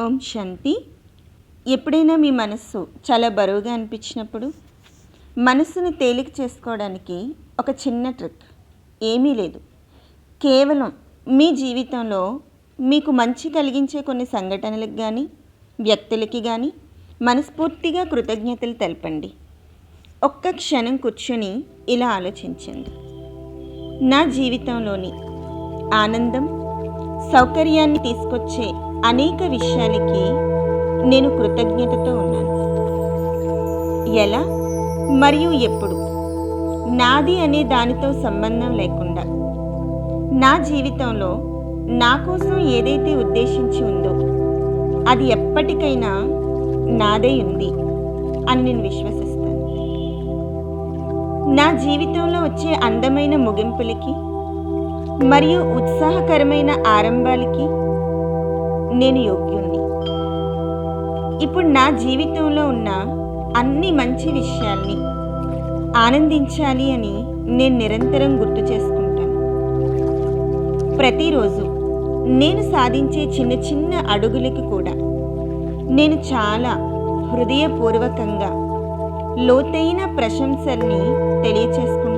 ఓం శాంతి. ఎప్పుడైనా మీ మనస్సు చాలా బరువుగా అనిపించినప్పుడు మనస్సుని తేలిక చేసుకోవడానికి ఒక చిన్న ట్రిక్. ఏమీ లేదు. కేవలం మీ జీవితంలో మీకు మంచి కలిగించే కొన్ని సంఘటనలకు కానీ వ్యక్తులకి కానీ మనస్ఫూర్తిగా కృతజ్ఞతలు తెలపండి. ఒక్క క్షణం కూర్చొని ఇలా ఆలోచించండి. నా జీవితంలోని ఆనందం సౌకర్యాన్ని తీసుకొచ్చే అనేక విషయాలకి నేను కృతజ్ఞతతో ఉన్నాను. ఎలా? మరియు ఎప్పుడు? నాది అనే దానితో సంబంధం లేకుండా. నా జీవితంలో నా కోసం ఏదైతే ఉద్దేశించి ఉందో అది ఎప్పటికైనా నాదే ఉంది అని నేను విశ్వసిస్తాను. నా జీవితంలో వచ్చే అందమైన ముగింపులకి మరియు ఉత్సాహకరమైన ఆరంభాలకి నేను యోగ్యుణ్ణి. ఇప్పుడు నా జీవితంలో ఉన్న అన్ని మంచి విషయాల్ని ఆనందించాలి అని నేను నిరంతరం గుర్తు చేసుకుంటాను. ప్రతిరోజు నేను సాధించే చిన్న చిన్న అడుగులకి కూడా నేను చాలా హృదయపూర్వకంగా లోతైన ప్రశంసల్ని తెలియచేసుకుంటాను.